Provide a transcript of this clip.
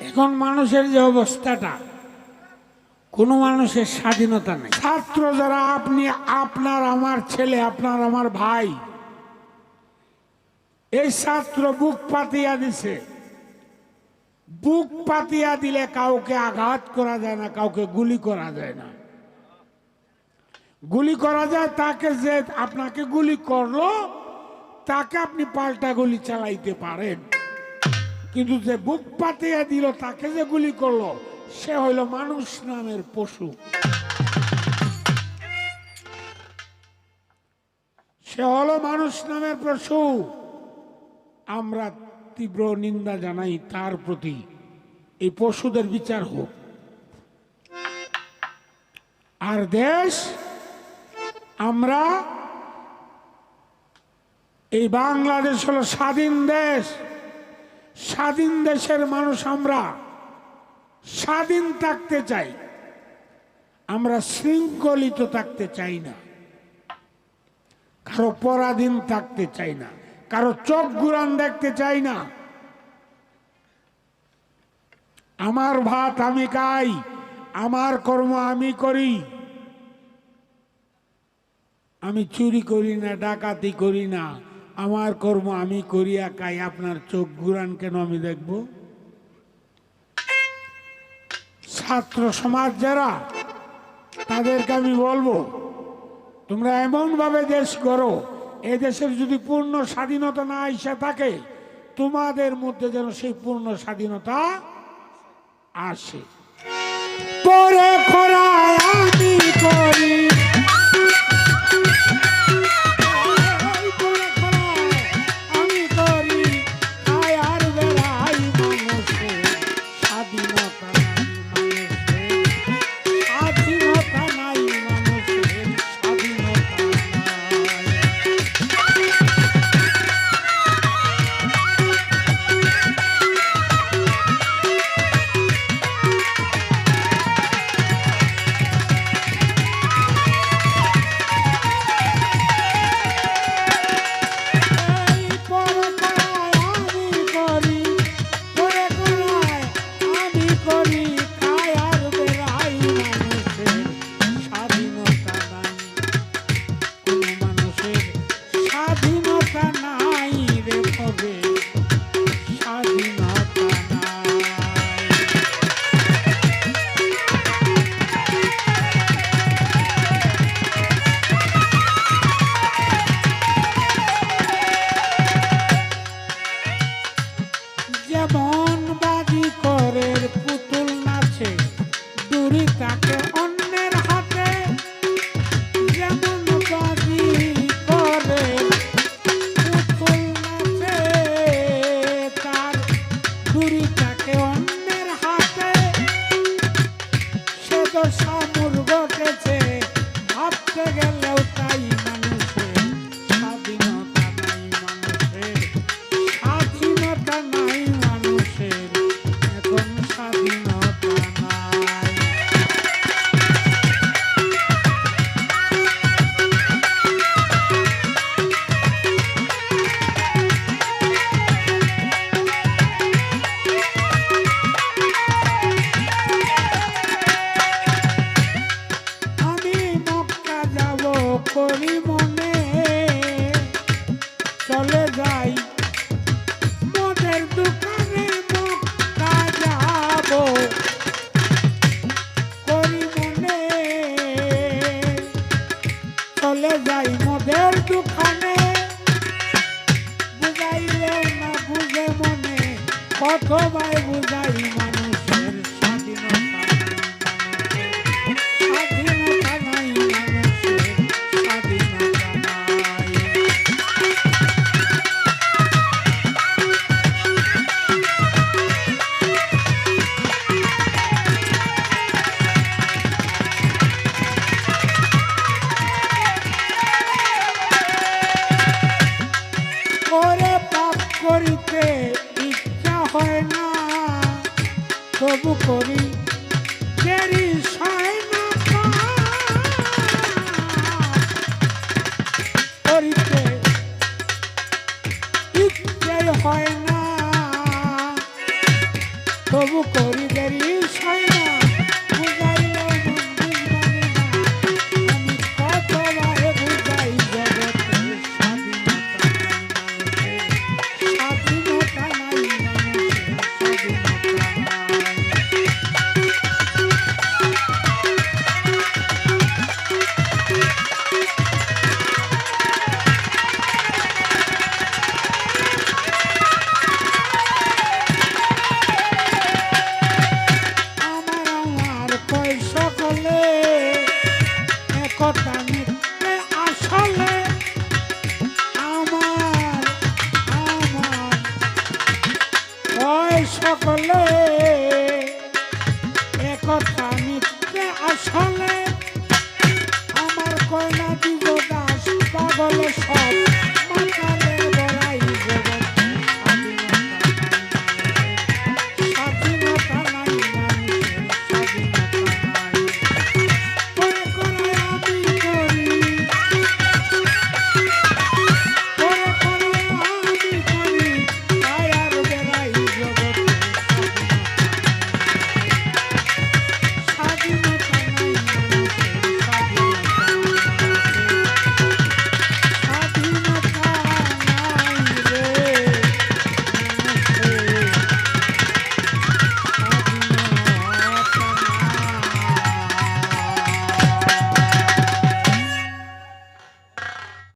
এখন মানুষের যে অবস্থাটা, কোনো মানুষের স্বাধীনতা নেই। ছাত্র যারা, আপনি, আপনার আমার ছেলে, আপনার আমার ভাই, এই ছাত্র বুক পাতিয়া দিছে। বুক পাতিয়া দিলে কাউকে আঘাত করা যায় না, কাউকে গুলি করা যায় না। গুলি করা যায়, তাকে যে আপনাকে গুলি করল, তাকে আপনি পাল্টা গুলি চালাইতে পারেন। কিন্তু যে বুক পাতিয়া দিল, তাকে যে গুলি করল, সে হইল মানুষ নামের পশু। সে হলো মানুষ নামের পশু। আমরা তীব্র নিন্দা জানাই তার প্রতি। এই পশুদের বিচার হোক। আর দেশ, আমরা এই বাংলাদেশ হলো স্বাধীন দেশ। স্বাধীন দেশের মানুষ আমরা, স্বাধীন থাকতে চাই। আমরা শৃঙ্খলিত থাকতে চাই না। কারও পরাধীন থাকতে চাই না। কারও চোখ গুরান দেখতে চাই না। আমার ভাত আমি খাই, আমার কর্ম আমি করি। আমি চুরি করি না, ডাকাতি করি না। আমার কর্ম আমি করিয়া খাই, আপনার চোখ গুরান কেন আমি দেখব? ছাত্র সমাজ যারা, তাদেরকে আমি বলব, তোমরা এমন ভাবে দেশ করো এ দেশের যদি পূর্ণ স্বাধীনতা না এসে থাকে, তোমাদের মধ্যে যেন সেই পূর্ণ স্বাধীনতা আসে। পরে খরায় আমি করি। সে কতবার বুঝাই তবু করি। না হয় না। তবু করি দেরি সয় সকলে। একতা মিথ্যে আসলে